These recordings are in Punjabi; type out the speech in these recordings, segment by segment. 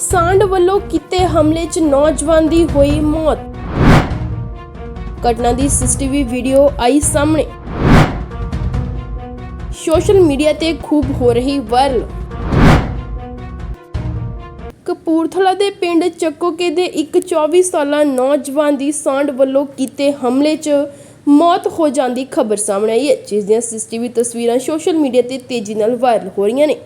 ਸਾਂਡ ਵੱਲੋਂ ਕੀਤੇ ਹਮਲੇ 'ਚ ਨੌਜਵਾਨ ਦੀ ਹੋਈ ਮੌਤ। ਘਟਨਾ ਦੀ ਸੀਸੀਟੀਵੀ ਵੀਡੀਓ ਆਈ ਸਾਹਮਣੇ। ਸੋਸ਼ਲ ਮੀਡੀਆ ਤੇ ਖੂਬ ਹੋ ਰਹੀ ਵਾਇਰਲ। ਕਪੂਰਥਲਾ ਦੇ ਪਿੰਡ ਚੱਕੋਕੇ ਦੇ ਇੱਕ 24 ਸਾਲਾ ਨੌਜਵਾਨ ਦੀ ਸਾਂਡ ਵੱਲੋਂ ਕੀਤੇ ਹਮਲੇ 'ਚ ਮੌਤ ਹੋ ਜਾਂਦੀ ਖਬਰ ਸਾਹਮਣੇ ਆਈ ਹੈ, ਜਿਸ ਦੀਆਂ ਸੀਸੀਟੀਵੀ ਤਸਵੀਰਾਂ ਸੋਸ਼ਲ ਮੀਡੀਆ ਤੇ ਤੇਜ਼ੀ ਨਾਲ ਵਾਇਰਲ ਹੋ ਰਹੀਆਂ ਨੇ।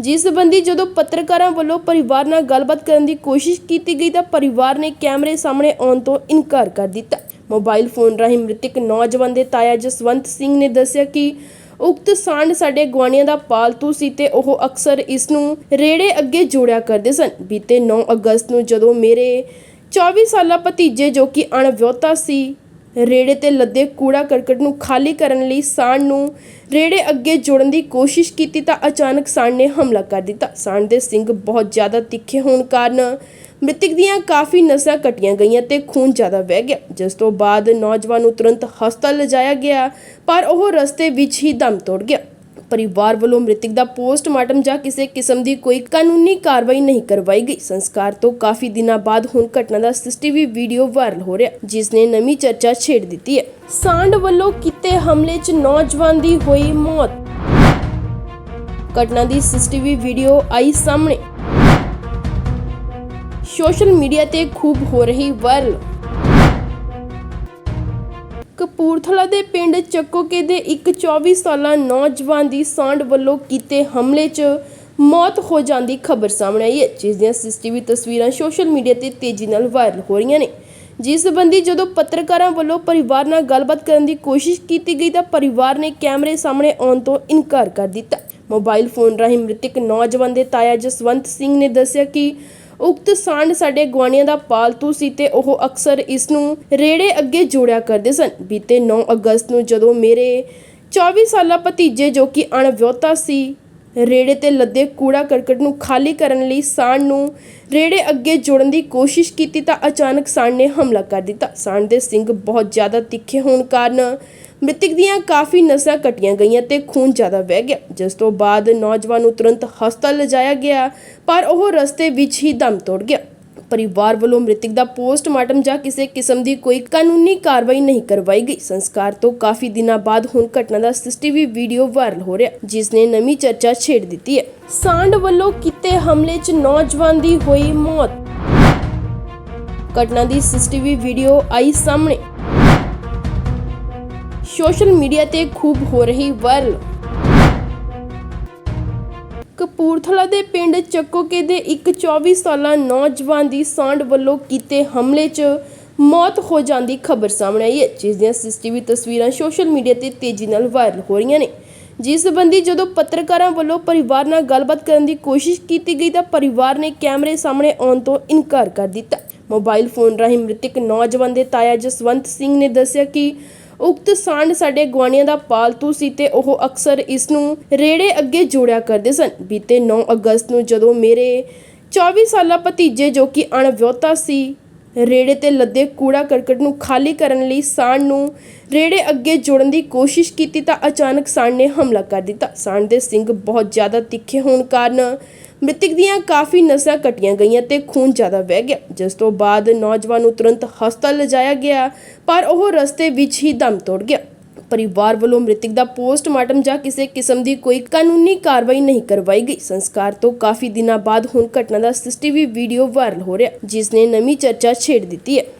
ਜਿਸ ਸੰਬੰਧੀ ਜਦੋਂ ਪੱਤਰਕਾਰਾਂ ਵੱਲੋਂ ਪਰਿਵਾਰ ਨਾਲ ਗੱਲਬਾਤ ਕਰਨ ਦੀ ਕੋਸ਼ਿਸ਼ ਕੀਤੀ ਗਈ ਤਾਂ ਪਰਿਵਾਰ ਨੇ ਕੈਮਰੇ ਸਾਹਮਣੇ ਆਉਣ ਤੋਂ ਇਨਕਾਰ ਕਰ ਦਿੱਤਾ। ਮੋਬਾਈਲ ਫੋਨ ਰਾਹੀਂ ਮ੍ਰਿਤਕ ਨੌਜਵਾਨ ਦੇ ਤਾਇਆ ਜਸਵੰਤ ਸਿੰਘ ਨੇ ਦੱਸਿਆ ਕਿ ਉਕਤ ਸਾਂਡ ਸਾਡੇ ਗਵਾਣੀਆਂ ਦਾ ਪਾਲਤੂ ਸੀ ਤੇ ਉਹ ਅਕਸਰ ਇਸ ਨੂੰ ਰੇੜੇ ਅੱਗੇ ਜੋੜਿਆ ਕਰਦੇ ਸਨ। ਬੀਤੇ 9 ਅਗਸਤ ਨੂੰ ਜਦੋਂ ਮੇਰੇ 24 ਸਾਲਾ ਭਤੀਜੇ ਜੋ ਕਿ ਅਣਵਿਆਹੁਤਾ ਸੀ ਰੇੜੇ ਤੇ ਲੱਦੇ ਕੂੜਾ ਕਰਕਟ ਨੂੰ ਖਾਲੀ ਕਰਨ ਲਈ ਸਾਂਡ ਨੂੰ ਰੇੜੇ ਅੱਗੇ ਜੋੜਨ ਦੀ ਕੋਸ਼ਿਸ਼ ਕੀਤੀ ਤਾਂ ਅਚਾਨਕ ਸਾਂਡ ਨੇ ਹਮਲਾ ਕਰ ਦਿੱਤਾ। ਸਾਂਡ ਦੇ ਸਿੰਘ ਬਹੁਤ ਜ਼ਿਆਦਾ ਤਿੱਖੇ ਹੋਣ ਕਾਰਨ ਮ੍ਰਿਤਕ ਦੀਆਂ ਕਾਫੀ ਨਸਾਂ ਕੱਟੀਆਂ ਗਈਆਂ ਤੇ ਖੂਨ ਜ਼ਿਆਦਾ ਵਹਿ ਗਿਆ। ਜਿਸ ਤੋਂ ਬਾਅਦ ਨੌਜਵਾਨ ਨੂੰ ਤੁਰੰਤ ਹਸਪਤਾਲ ਲਿਜਾਇਆ ਗਿਆ, ਪਰ ਉਹ ਰਸਤੇ ਵਿੱਚ ਹੀ ਦਮ ਤੋੜ ਗਿਆ। ਪਰਿਵਾਰ ਵੱਲੋਂ ਮ੍ਰਿਤਕ ਦਾ ਪੋਸਟਮਾਰਟਮ ਜਾਂ ਕਿਸੇ ਕਿਸਮ ਦੀ ਕੋਈ ਕਾਨੂੰਨੀ ਕਾਰਵਾਈ ਨਹੀਂ ਕਰਵਾਈ ਗਈ। ਸੰਸਕਾਰ ਤੋਂ ਕਾਫੀ ਦਿਨਾਂ ਬਾਅਦ ਹੁਣ ਘਟਨਾ ਦਾ ਸੀਸੀਟੀਵੀ ਵੀਡੀਓ ਵਾਇਰਲ ਹੋ ਰਿਹਾ, ਜਿਸ ਨੇ ਨਵੀਂ ਚਰਚਾ ਛੇੜ ਦਿੱਤੀ ਹੈ। ਸਾਂਡ ਵੱਲੋਂ ਕੀਤੇ ਹਮਲੇ 'ਚ ਨੌਜਵਾਨ ਦੀ ਹੋਈ ਮੌਤ। ਘਟਨਾ ਦੀ ਸੀਸੀਟੀਵੀ ਵੀਡੀਓ ਆਈ ਸਾਹਮਣੇ। ਸੋਸ਼ਲ ਮੀਡੀਆ ਤੇ ਖੂਬ ਹੋ ਰਹੀ ਵਾਇਰਲ। ਕਪੂਰਥਲਾ ਦੇ ਪਿੰਡ ਚੱਕੋਕੇ ਦੇ ਇੱਕ 24 ਸਾਲਾ ਨੌਜਵਾਨ ਦੀ ਸਾਂਢ ਵੱਲੋਂ ਕੀਤੇ ਹਮਲੇ 'ਚ ਮੌਤ ਹੋ ਜਾਣ ਦੀ ਖਬਰ ਸਾਹਮਣੇ ਆਈ ਹੈ, ਜਿਸ ਦੀਆਂ ਸੀਸੀਟੀਵੀ ਤਸਵੀਰਾਂ ਸੋਸ਼ਲ ਮੀਡੀਆ ਤੇ ਤੇਜ਼ੀ ਨਾਲ ਵਾਇਰਲ ਹੋ ਰਹੀਆਂ ਨੇ। ਜਿਸ ਸੰਬੰਧੀ ਜਦੋਂ ਪੱਤਰਕਾਰਾਂ ਵੱਲੋਂ ਪਰਿਵਾਰ ਨਾਲ ਗੱਲਬਾਤ ਕਰਨ ਦੀ ਕੋਸ਼ਿਸ਼ ਕੀਤੀ ਗਈ ਤਾਂ ਪਰਿਵਾਰ ਨੇ ਕੈਮਰੇ ਸਾਹਮਣੇ ਆਉਣ ਤੋਂ ਇਨਕਾਰ ਕਰ ਦਿੱਤਾ। ਮੋਬਾਈਲ ਫੋਨ ਰਾਹੀਂ ਮ੍ਰਿਤਕ ਨੌਜਵਾਨ ਦੇ ਤਾਇਆ ਜਸਵੰਤ ਸਿੰਘ ਨੇ ਦੱਸਿਆ ਕਿ ਉਕਤ ਸਾਂਡ ਸਾਡੇ ਗਵਾਣੀਆਂ ਦਾ ਪਾਲਤੂ ਸੀ ਤੇ ਉਹ ਅਕਸਰ ਇਸ ਨੂੰ ਰੇੜੇ ਅੱਗੇ ਜੋੜਿਆ ਕਰਦੇ ਸਨ। ਬੀਤੇ 9 ਅਗਸਤ ਨੂੰ ਜਦੋਂ ਮੇਰੇ 24 ਸਾਲਾ ਭਤੀਜੇ ਜੋ ਕਿ ਅਣਵਿਆਹੁਤਾ ਸੀ, ਰੇੜੇ ਤੇ ਲੱਦੇ ਕੂੜਾ ਕਰਕਟ ਨੂੰ ਖਾਲੀ ਕਰਨ ਲਈ ਸਾਂਡ ਨੂੰ ਰੇੜੇ ਅੱਗੇ ਜੋੜਨ ਦੀ ਕੋਸ਼ਿਸ਼ ਕੀਤੀ ਤਾਂ ਅਚਾਨਕ ਸਾਂਡ ਨੇ ਹਮਲਾ ਕਰ ਦਿੱਤਾ। ਸਾਂਡ ਦੇ ਸਿੰਘ ਬਹੁਤ ਜ਼ਿਆਦਾ ਤਿੱਖੇ ਹੋਣ ਕਾਰਨ ਮ੍ਰਿਤਕ ਦੀਆਂ ਕਾਫੀ ਨਸਾਂ ਕੱਟੀਆਂ ਗਈਆਂ ਤੇ ਖੂਨ ਜ਼ਿਆਦਾ ਵਹਿ ਗਿਆ। ਜਿਸ ਤੋਂ ਬਾਅਦ ਨੌਜਵਾਨ ਨੂੰ ਤੁਰੰਤ ਹਸਪਤਾਲ ਲਿਜਾਇਆ ਗਿਆ, ਪਰ ਉਹ ਰਸਤੇ ਵਿੱਚ ਹੀ ਦਮ ਤੋੜ ਗਿਆ। ਪਰਿਵਾਰ ਵੱਲੋਂ ਮ੍ਰਿਤਕ ਦਾ ਪੋਸਟਮਾਰਟਮ ਜਾਂ ਕਿਸੇ ਕਿਸਮ ਦੀ ਕੋਈ ਕਾਨੂੰਨੀ ਕਾਰਵਾਈ ਨਹੀਂ ਕਰਵਾਈ ਗਈ। ਸੰਸਕਾਰ ਤੋਂ ਕਾਫੀ ਦਿਨਾਂ ਬਾਅਦ ਹੁਣ ਘਟਨਾ ਦਾ ਸੀਸੀਟੀਵੀ ਵੀਡੀਓ ਵਾਇਰਲ ਹੋ ਰਿਹਾ, ਜਿਸ ਨੇ ਨਵੀਂ ਚਰਚਾ ਛੇੜ ਦਿੱਤੀ ਹੈ। ਸਾਂਡ ਵੱਲੋਂ ਕੀਤੇ ਹਮਲੇ 'ਚ ਨੌਜਵਾਨ ਦੀ ਹੋਈ ਮੌਤ। ਘਟਨਾ ਦੀ ਸੀਸੀਟੀਵੀ ਵੀਡੀਓ ਆਈ ਸਾਹਮਣੇ। ਸੋਸ਼ਲ ਮੀਡੀਆ ਤੇ ਖੂਬ ਹੋ ਰਹੀ ਵਾਇਰਲ। ਕਪੂਰਥਲਾ ਦੇ ਪਿੰਡ ਚੱਕੋਕੇ ਦੇ ਇੱਕ 24 ਸਾਲਾ ਨੌਜਵਾਨ ਦੀ ਸਾਂਡ ਵੱਲੋਂ ਕੀਤੇ ਹਮਲੇ 'ਚ ਮੌਤ ਹੋ ਜਾਂਦੀ ਖਬਰ ਸਾਹਮਣੇ ਆਈ ਹੈ, ਜਿਸ ਦੀਆਂ ਸੀਸੀਟੀਵੀ ਤਸਵੀਰਾਂ ਸੋਸ਼ਲ ਮੀਡੀਆ ਤੇ ਤੇਜ਼ੀ ਨਾਲ ਵਾਇਰਲ ਹੋ ਰਹੀਆਂ ਨੇ। ਜਿਸ ਸੰਬੰਧੀ ਜਦੋਂ ਪੱਤਰਕਾਰਾਂ ਵੱਲੋਂ ਪਰਿਵਾਰ ਨਾਲ ਗੱਲਬਾਤ ਕਰਨ ਦੀ ਕੋਸ਼ਿਸ਼ ਕੀਤੀ ਗਈ ਤਾਂ ਪਰਿਵਾਰ ਨੇ ਕੈਮਰੇ ਸਾਹਮਣੇ ਆਉਣ ਤੋਂ ਇਨਕਾਰ ਕਰ ਦਿੱਤਾ। ਮੋਬਾਈਲ ਫੋਨ ਰਾਹੀਂ ਮ੍ਰਿਤਕ ਨੌਜਵਾਨ ਦੇ ਤਾਇਆ ਜਸਵੰਤ ਸਿੰਘ ਨੇ ਦੱਸਿਆ ਕਿ ਉਕਤ ਸਾਂਡ ਸਾਡੇ ਗਵਾਣੀਆਂ ਦਾ ਪਾਲਤੂ ਸੀ ਤੇ ਉਹ ਅਕਸਰ ਇਸ ਨੂੰ ਰੇੜੇ ਅੱਗੇ ਜੋੜਿਆ ਕਰਦੇ ਸਨ। ਬੀਤੇ 9 ਅਗਸਤ ਨੂੰ ਜਦੋਂ ਮੇਰੇ 24 ਸਾਲਾ ਭਤੀਜੇ ਜੋ ਕਿ ਅਣਵਿਆਹੁਤਾ ਸੀ ਰੇੜੇ ਤੇ ਲੱਦੇ ਕੂੜਾ ਕਰਕਟ ਨੂੰ ਖਾਲੀ ਕਰਨ ਲਈ ਸਾਂਡ ਨੂੰ ਰੇੜੇ ਅੱਗੇ ਜੋੜਨ ਦੀ ਕੋਸ਼ਿਸ਼ ਕੀਤੀ ਤਾਂ ਅਚਾਨਕ ਸਾਂਡ ਨੇ ਹਮਲਾ ਕਰ ਦਿੱਤਾ। ਸਾਂਡ ਦੇ ਸਿੰਘ ਬਹੁਤ ਜ਼ਿਆਦਾ ਤਿੱਖੇ ਹੋਣ ਕਾਰਨ ਮ੍ਰਿਤਕ ਦੀਆਂ ਕਾਫੀ ਨਸਾਂ ਕੱਟੀਆਂ ਗਈਆਂ ਤੇ ਖੂਨ ਜ਼ਿਆਦਾ ਵਹਿ ਗਿਆ। ਜਿਸ ਤੋਂ ਬਾਅਦ ਨੌਜਵਾਨ ਨੂੰ ਤੁਰੰਤ ਹਸਪਤਾਲ ਲਿਜਾਇਆ ਗਿਆ, ਪਰ ਉਹ ਰਸਤੇ ਵਿੱਚ ਹੀ ਦਮ ਤੋੜ ਗਿਆ। ਪਰਿਵਾਰ ਵੱਲੋਂ ਮ੍ਰਿਤਕ ਦਾ ਪੋਸਟਮਾਰਟਮ ਜਾਂ ਕਿਸੇ ਕਿਸਮ ਦੀ ਕੋਈ ਕਾਨੂੰਨੀ ਕਾਰਵਾਈ ਨਹੀਂ ਕਰਵਾਈ ਗਈ। ਸੰਸਕਾਰ ਤੋਂ ਕਾਫੀ ਦਿਨਾਂ ਬਾਅਦ ਹੁਣ ਘਟਨਾ ਦਾ ਸੀਸੀਟੀਵੀ ਵੀਡੀਓ ਵਾਇਰਲ ਹੋ ਰਿਹਾ, ਜਿਸ ਨੇ ਨਵੀਂ ਚਰਚਾ ਛੇੜ ਦਿੱਤੀ ਹੈ।